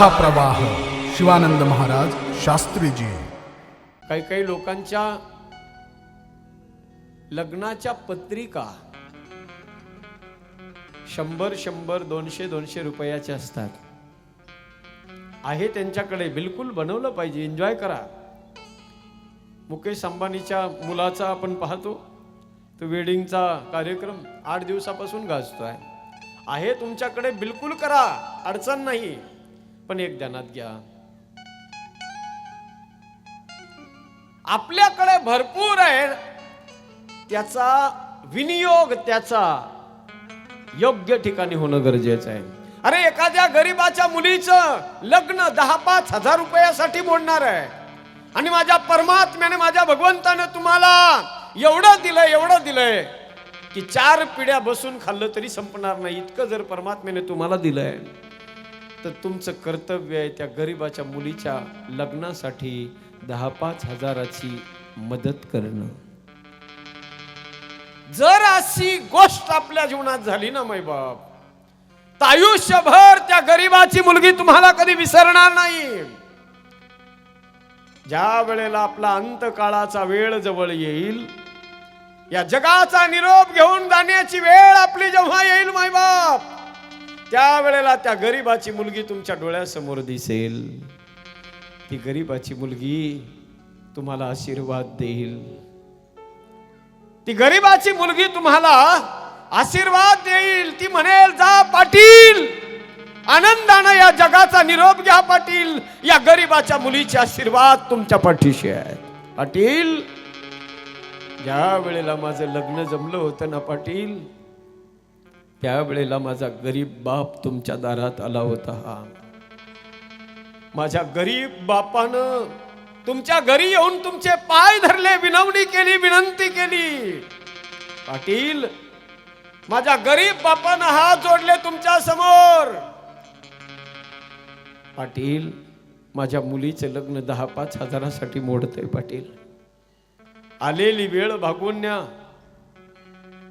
कथा प्रवाह शिवानंद महाराज शास्त्रीजी. काही काही लोकांच्या लग्नाच्या पत्रिका शंभर शंभर दोनशे दोनशे रुपयाच्या असतात. आहे त्यांच्याकडे बिलकुल बनवलं पाहिजे. एन्जॉय करा. मुकेश अंबानीच्या मुलाचा आपण पाहतो. तो वेडिंगचा कार्यक्रम आठ दिवसापासून गाजतो आहे तुमच्याकडे बिलकुल करा. अडचण नाही. पण एक ध्यानात घ्या. आपल्याकडे भरपूर आहे. त्याचा विनियोग त्याचा योग्य ठिकाणी होणं गरजेचं आहे. अरे एखाद्या गरीबाच्या मुलीचं लग्न दहा पाच हजार रुपयासाठी मोडणार आहे. आणि माझ्या परमात्म्याने माझ्या भगवंतानं तुम्हाला एवढं दिलंय एवढं दिलंय की चार पिढ्या बसून खाल्लं तरी संपणार नाही. इतकं जर परमात्म्याने तुम्हाला दिलंय तर तुमचं कर्तव्य आहे त्या गरिबाच्या मुलीच्या लग्नासाठी दहा पाच हजाराची मदत करणं. जर अशी गोष्ट आपल्या जीवनात झाली ना मै बाप तर आयुष्यभर त्या गरिबाची मुलगी तुम्हाला कधी विसरणार नाही. ज्या वेळेला आपला अंतकाळाचा वेळ जवळ येईल या जगाचा निरोप घेऊन जाण्याची वेळ आपली जेव्हा येईल मायबाप त्यावेळेला त्या गरीबाची मुलगी तुमच्या डोळ्यासमोर दिसेल. ती गरीबाची मुलगी तुम्हाला आशीर्वाद देईल. ती गरीबाची मुलगी तुम्हाला आशीर्वाद देईल. ती म्हणेल जा पाटील आनंदानं या जगाचा निरोप घ्या पाटील. या गरीबाच्या मुलीचे आशीर्वाद तुमच्या पाठीशी आहेत. पाटील ज्या वेळेला माझं लग्न जमलं होतं ना पाटील त्यावेळेला माझा गरीब बाप तुमच्या दारात आला होता. हा माझ्या गरीब बापानं तुमच्या घरी येऊन तुमचे पाय धरले विनवणी केली विनंती केली. पाटील माझ्या गरीब बापानं हात जोडले तुमच्यासमोर. पाटील माझ्या मुलीचं लग्न दहा पाच हजारासाठी मोडतंय पाटील. आलेली वेळ भागून न्या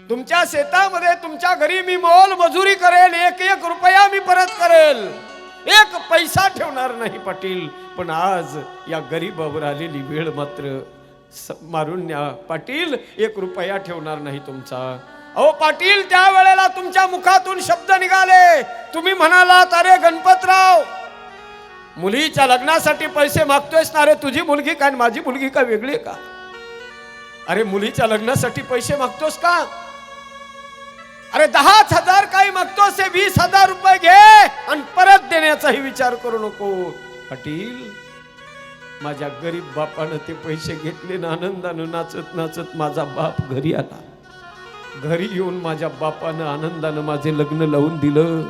तुमच्या शेतामध्ये तुमच्या घरी मी मोल मजुरी करेल एक एक रुपया मी परत करेल. एक पैसा ठेवणार नाही पाटील पण आज या गरीबावर आलेली वेळ मात्र स- मारून न्या. पाटील एक रुपया ठेवणार नाही तुमचा. अहो पाटील त्या वेळेला तुमच्या मुखातून शब्द निघाले. तुम्ही म्हणालात अरे गणपतराव मुलीच्या लग्नासाठी पैसे मागतोयस ना अरे तुझी मुलगी काय आणि माझी मुलगी का वेगळी आहे का? अरे मुलीच्या लग्नासाठी पैसे मागतोस का? अरे दहाच हजार काही मागतोस ते वीस हजार रुपये घे आणि परत देण्याचाही विचार करू नको. पाटील माझ्या गरीब बापानं ते पैसे घेतले ना आनंदानं नाचत नाचत माझा बाप घरी आला. घरी येऊन माझ्या बापानं आनंदानं माझे लग्न लावून दिलं.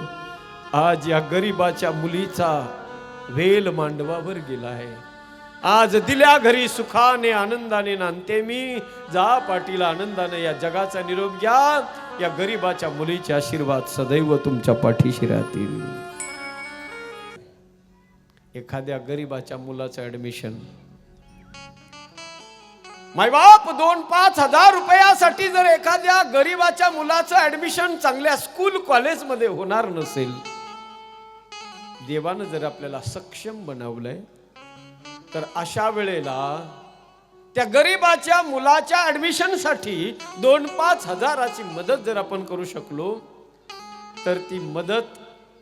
आज या गरीबाच्या मुलीचा वेल मांडवावर गेला आहे. आज दिल्या घरी सुखाने आनंदाने नांदते मी. जा पाटील आनंदाने या जगाचा निरोप घ्या. या गरीबाच्या मुलीचे आशीर्वाद सदैव तुमच्या पाठीशी राहतील. एखाद्या गरीबाच्या मुलाचं ऍडमिशन मायबाप दोन पाच हजार रुपयासाठी जर एखाद्या गरीबाच्या मुलाचं ऍडमिशन चांगल्या स्कूल कॉलेजमध्ये होणार नसेल देवानं जर आपल्याला सक्षम बनवलंय तर अशा वेळेला त्या गरीबाच्या मुलाच्या ऍडमिशनसाठी दोन पाच हजाराची मदत जर आपण करू शकलो तर ती मदत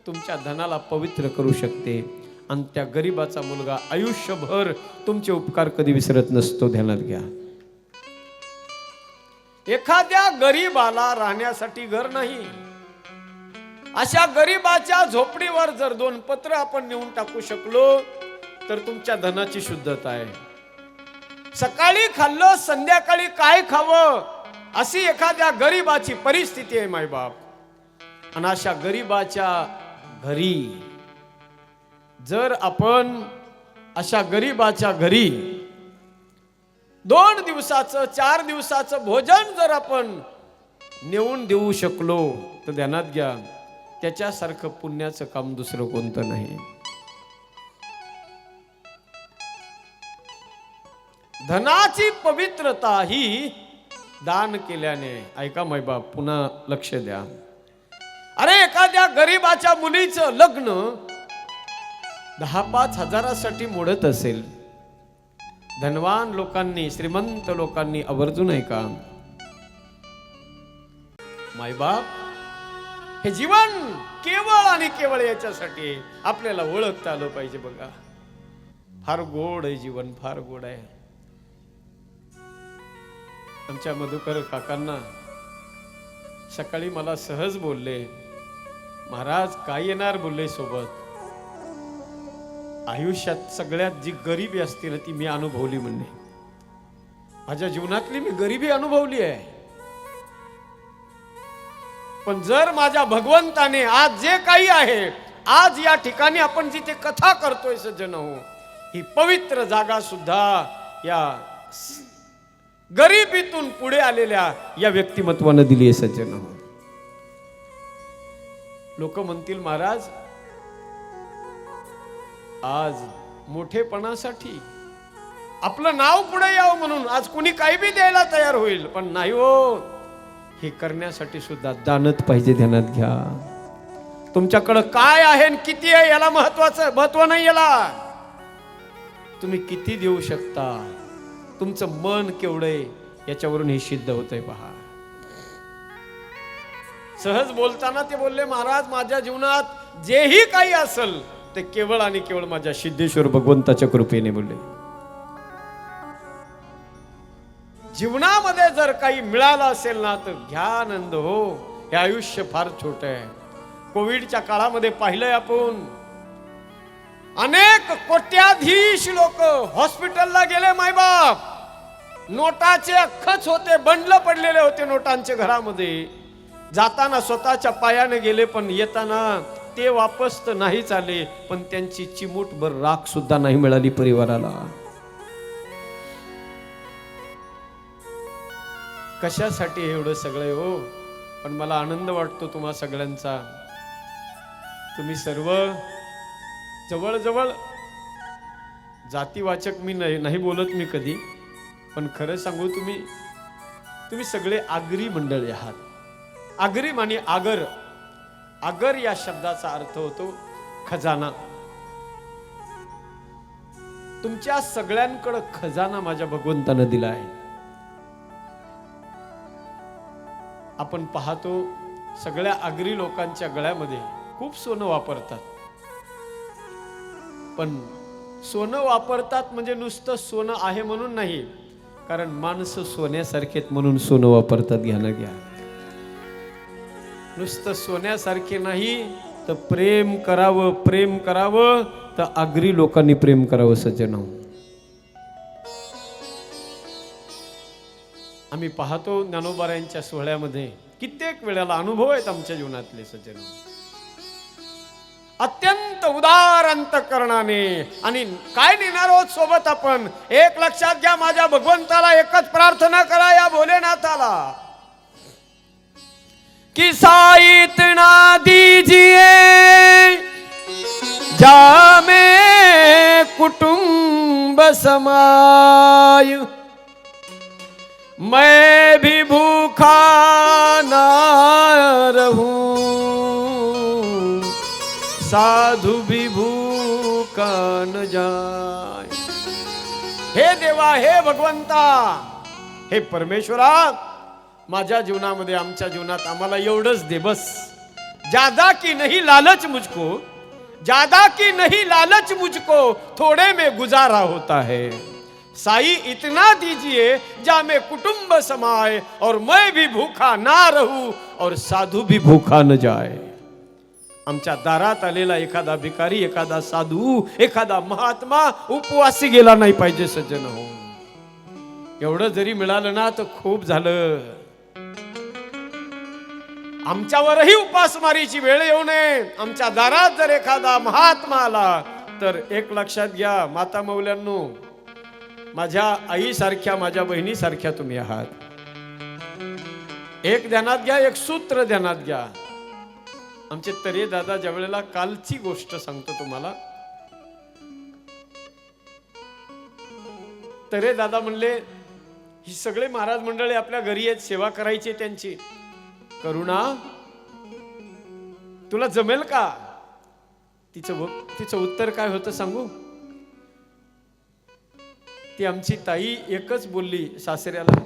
तुमच्या धनाला पवित्र करू शकते. आणि त्या गरीबाचा मुलगा आयुष्यभर तुमचे उपकार कधी विसरत नसतो ध्यानात घ्या. एखाद्या गरीबाला राहण्यासाठी घर नाही. अशा गरीबाच्या झोपडीवर जर दोन पत्र आपण नेऊन टाकू शकलो तर तुमच्या धनाची शुद्धता आहे. सकाळी खाल्लं संध्याकाळी काय खावं? अशी एखाद्या गरीबाची परिस्थिती आहे मायबाप आणि अशा गरीबाच्या घरी जर आपण अशा गरीबाच्या घरी दोन दिवसाचं चार दिवसाचं भोजन जर आपण नेऊन देऊ शकलो तर ध्यानात घ्या त्याच्यासारखं पुण्याचं काम दुसरं कोणतं नाही. धनाची पवित्रता ही दान केल्याने ऐका मैबाप पुन्हा लक्ष द्या. अरे एखाद्या गरीबाच्या मुलीचं लग्न दहा पाच हजारासाठी मोडत असेल. धनवान लोकांनी श्रीमंत लोकांनी आवर्जून ऐका. का मायबाप हे जीवन केवळ आणि केवळ याच्यासाठी आपल्याला ओळखता आलं पाहिजे बघा. फार गोड आहे जीवन फार गोड आहे. आमच्या मधुकर काकांना सकाळी मला सहज बोलले महाराज काय येणार बोलले सोबत? आयुष्यात सगळ्यात जी गरिबी असते ना ती मी अनुभवली म्हणणे. माझ्या जीवनातली मी गरिबी अनुभवली आहे. पण जर माझ्या भगवंताने आज जे काही आहे आज या ठिकाणी आपण जिथे कथा करतोय सज्जन हो ही पवित्र जागा सुद्धा या गरिबीतून पुढे आलेल्या या व्यक्तिमत्वानं दिली आहे सज्जन हो. लोक म्हणतील महाराज आज मोठेपणासाठी आपलं नाव पुढे यावं म्हणून आज कुणी काही बी द्यायला तयार होईल पण नाही हो. हे करण्यासाठी सुद्धा दानत पाहिजे ध्यानात घ्या. तुमच्याकडं काय आहे आणि किती आहे याला महत्वाचं महत्त्व नाही याला. तुम्ही किती देऊ शकता? तुमचं मन केवढं आहे याच्यावरून हे सिद्ध होतंय पहा. सहज बोलताना ते बोलले महाराज माझ्या जीवनात जेही काही असल ते केवळ आणि केवळ माझ्या सिद्धेश्वर भगवंताच्या कृपेने बोलले. जीवनामध्ये जर काही मिळालं असेल ना तर घ्या आनंद हो हे आयुष्य फार छोट आहे. कोविडच्या काळामध्ये पाहिलंय आपण अनेक कोट्याधीश लोक हॉस्पिटलला गेले मायबाप. नोटाचे अख्खच होते बंडल पडलेले होते नोटांचे घरामध्ये. जाताना स्वतःच्या पायाने गेले पण येताना ते वापस तर नाहीच आले पण त्यांची चिमूटभर राख सुद्धा नाही मिळाली परिवाराला. कशासाठी एवढं सगळं हो? पण मला आनंद वाटतो तुम्हा सगळ्यांचा. तुम्ही सर्व जवळजवळ जातीवाचक मी नाही नाही बोलत मी कधी पण खरं सांगू तुम्ही तुम्ही सगळे आगरी मंडळी आहात. आगरी आणि आगर आगर या शब्दाचा अर्थ होतो खजाना. तुमच्या सगळ्यांकडं खजाना माझ्या भगवंतानं दिला आहे. आपण पाहतो सगळ्या आगरी लोकांच्या गळ्यामध्ये खूप सोनं वापरतात. पण सोनं वापरतात म्हणजे नुसतं सोनं आहे म्हणून नाही. कारण माणसं सोन्यासारखेत म्हणून सोनं वापरतात घ्या ना घ्या. नुसतं सोन्यासारखे नाही तर प्रेम करावं प्रेम करावं तर आगरी लोकांनी प्रेम करावं सज्जन आम्ही पाहतो ज्ञानोबारायांच्या सोहळ्यामध्ये कित्येक वेळेला अनुभव आहेत आमच्या जीवनातले सज्जन अत्यंत उदार अंतकरणाने. आणि काय नेणार आहोत सोबत आपण? एक लक्षात घ्या माझ्या भगवंताला एकच प्रार्थना करा या भोलेनाथाला. कि साई इतना दीजिए जा कुटुंब समाय. मैं भी भूखा ना रहूं साधु भी न जाय। हे देवा हे भगवंता हे परमेश्वरा माझ्या जीवनामध्ये आमच्या जीवनात आम्हाला एवढंच दे बस. ज्यादा की नहीं लालच मुझको ज्यादा की नहीं लालच मुझको थोड़े में गुजारा होता है। साई इतना दीजिए जा मैं कुटुंब समाए और मैं भी भूखा ना रहूं और साधु भी भूखा न जाए। आमच्या दारात आलेला एखादा भिकारी एखादा साधू एखादा महात्मा उपवासी गेला नाही पाहिजे सज्जन हो. एवढं जरी मिळालं ना तर खूप झालं. आमच्यावरही उपासमारीची वेळ येऊ नये. आमच्या दारात जर एखादा महात्मा आला तर एक लक्षात घ्या माता मौल्यांनो माझ्या आईसारख्या माझ्या बहिणीसारख्या तुम्ही आहात. एक ध्यानात घ्या एक सूत्र ध्यानात घ्या. आमचे तरे दादा ज्या वेळेला कालची गोष्ट सांगतो तुम्हाला तरे दादा म्हणले ही सगळे महाराज मंडळी आपल्या घरी आहेत सेवा करायची आहे त्यांची. करुणा तुला जमेल का? तिचं तिचं उत्तर काय होतं सांगू? ती आमची ताई एकच बोलली सासऱ्याला.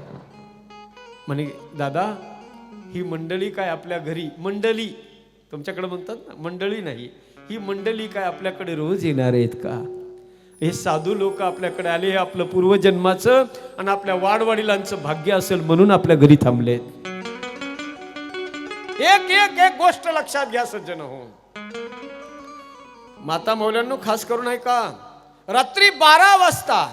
म्हणे दादा ही मंडळी काय आपल्या घरी? मंडळी तुमच्याकडे म्हणतात ना मंडळी नाही. ही मंडळी काय आपल्याकडे रोज येणार आहेत का? हे साधू लोक आपल्याकडे आले हे आपलं पूर्वजन्माचं आणि आपल्या वाडवडिलांचं भाग्य असेल म्हणून आपल्या घरी थांबलेत. एक एक एक गोष्ट लक्षात घ्या सज्जन हो. माता मौल्यांनो खास करून आहे का? रात्री बारा वाजता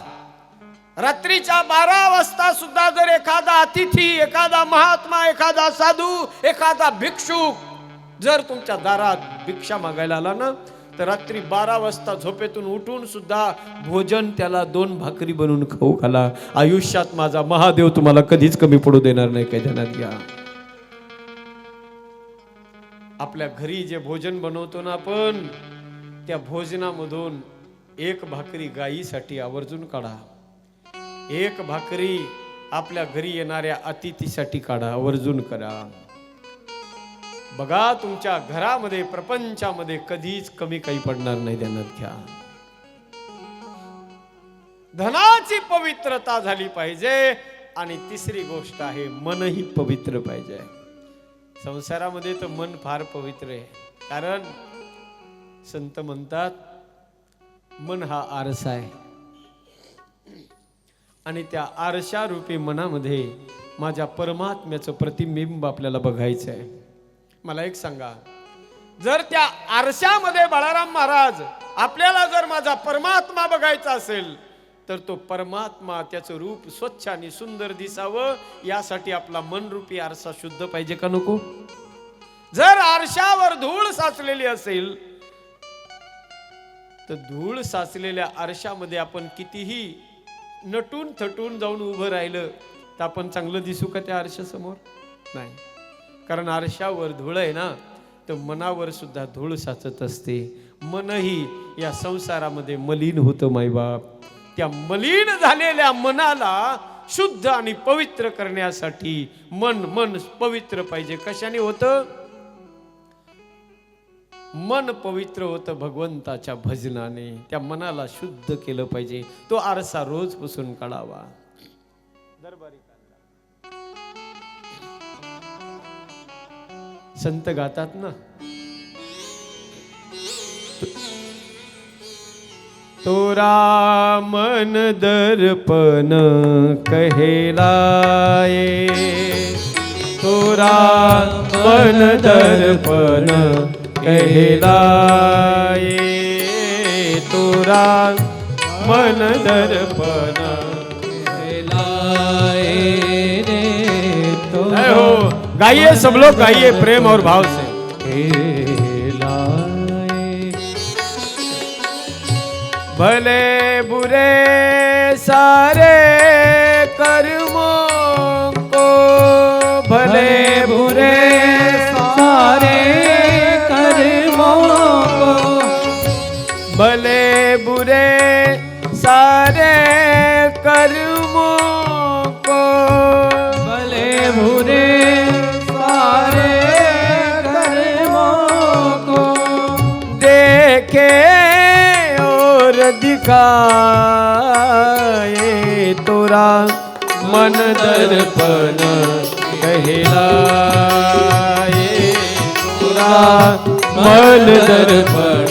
रात्रीच्या बारा वाजता सुद्धा जर एखादा अतिथी एखादा महात्मा एखादा साधू एखादा भिक्षुक जर तुमच्या दारात भिक्षा मागायला आला ना तर रात्री बारा वाजता झोपेतून उठून सुद्धा भोजन त्याला दोन भाकरी बनवून खाऊ घाला. आयुष्यात माझा महादेव तुम्हाला कधीच कमी पडू देणार नाही काही ध्यानात घ्या. आपल्या घरी जे भोजन बनवतो ना आपण त्या भोजनामधून एक भाकरी गायीसाठी आवर्जून काढा. एक भाकरी आपल्या घरी येणाऱ्या अतिथीसाठी काढा आवर्जून करा. बघा तुमच्या घरामध्ये प्रपंचामध्ये कधीच कमी काही पडणार नाही ध्यानात घ्या. धनाची पवित्रता झाली पाहिजे आणि तिसरी गोष्ट आहे मनही पवित्र पाहिजे. संसारामध्ये तर मन फार पवित्र आहे. कारण संत म्हणतात मन हा आरसा आहे. आणि त्या आरशा रूपी मनामध्ये माझ्या परमात्म्याचं प्रतिबिंब आपल्याला बघायचं आहे. मला एक सांगा. जर त्या आरशामध्ये बाळाराम महाराज आपल्याला जर माझा परमात्मा बघायचा असेल तर तो परमात्मा त्याचं रूप स्वच्छ आणि सुंदर दिसावं यासाठी आपला मनरूपी आरसा शुद्ध पाहिजे का नको? जर आरशावर धूळ साचलेली असेल तर धूळ साचलेल्या आरशामध्ये आपण कितीही नटून थटून जाऊन उभं राहिलं तर आपण चांगलं दिसू का त्या आरशासमोर? नाही. कारण आरशावर धूळ आहे ना तर मनावर सुद्धा धूळ साचत असते. मनही या संसारामध्ये मलिन होतं मायबाप त्या मलिन झालेल्या मनाला शुद्ध आणि पवित्र करण्यासाठी मन मन पवित्र पाहिजे. कशाने होतं? मन पवित्र होतं भगवंताच्या भजनाने. त्या मनाला शुद्ध केलं पाहिजे. तो आरसा रोज पुसून काढावा. दरबारी. संत गातात ना. तो मन दर्पण कहेलाये. तोरा मन दर्पण कहेलाये. तोरा मन दर्पण गाइए सब लोग गाइए प्रेम और भाव से। भले बुरे सारे कर्मों को भले बुरे सारे कर्मों को भले दिखाए तोरा मन दर्पण कहलाए तोरा मन दर्पण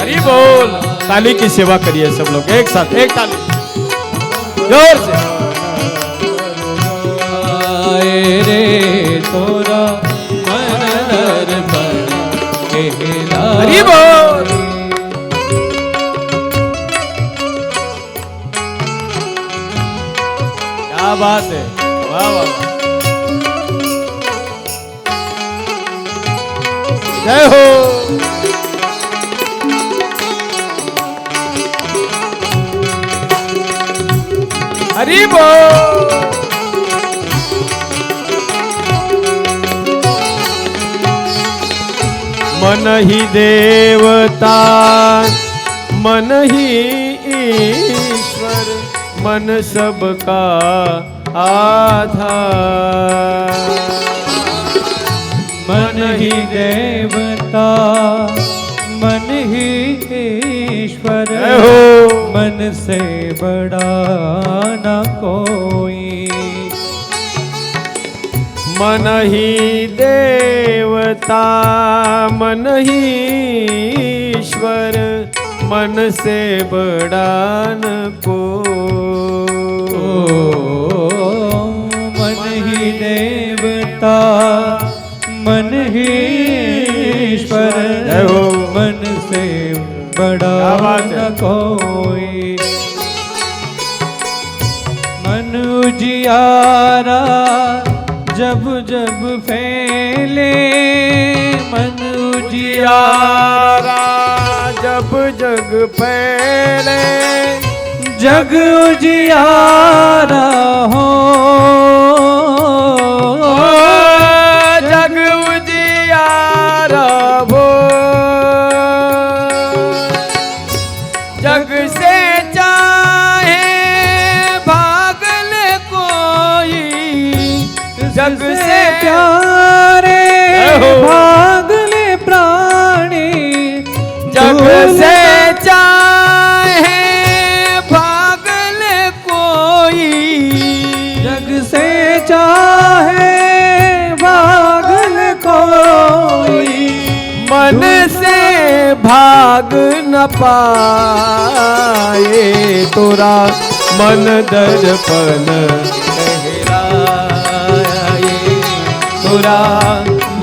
हरी बोल. ताली की सेवा करिए सब लोग. एक साथ एक ताली. जोर से. ही देवता मन ही ईश्वर मन सबका आधार. मन ही देवता मन ही ईश्वर हो। मन से बड़ा न कोई। मन ही देवता मन ही ईश्वर मन से बड़ा न को मन ही देवता मन ही ईश्वर हो। मन से बड़ा सब जग फैले जग उजियारा हो। तोरा मन दर्पण. तोरा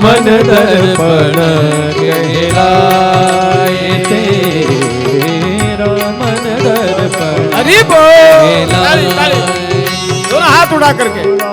मन दर्पण. कहलाए तेरा मन दर्पण अरे बोल हाथ उड़ा करके.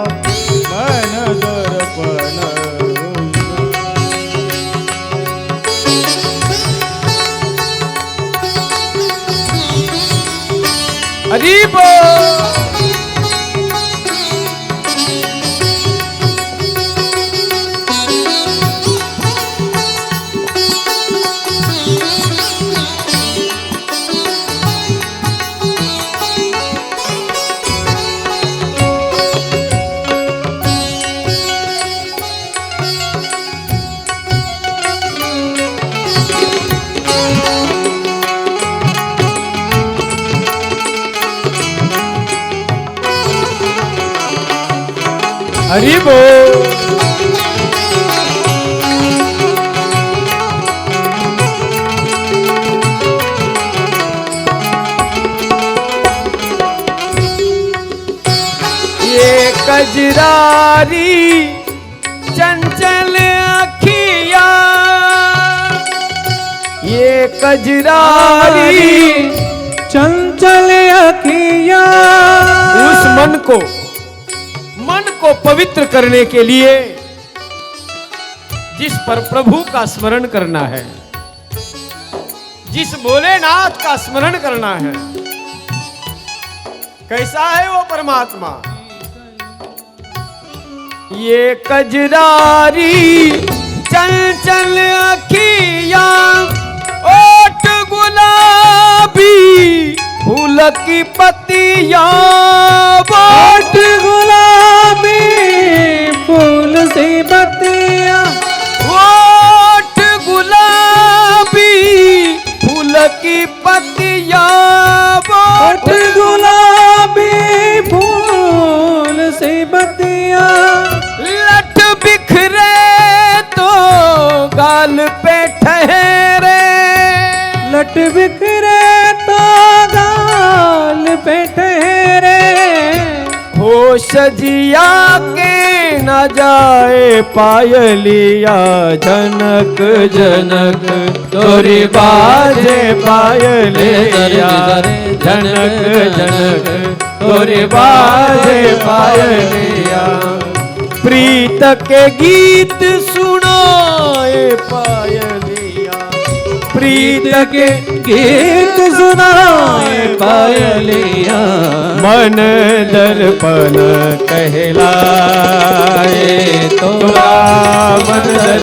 कजरारी चंचल अखिया। ये कजरारी चंचल अखिया। उस मन को मन को पवित्र करने के लिए, जिस पर प्रभु का स्मरण करना है, जिस भोलेनाथ का स्मरण करना है, कैसा है वो परमात्मा? ये कजरारी चंचल अखिया ओट गुलाबी फूल की पतिया पेट बिखरे तो गाल पे ठहरे होश जिया के न जाए पायलिया जनक जनक। तोरी बाजे पायलिया जनक जनक। तोरी बाजे पायलिया। प्रीत के गीत सुनाए पाय प्रीत के गीत सुनाए पायलिया। मन दर्पण कहलाए तो मन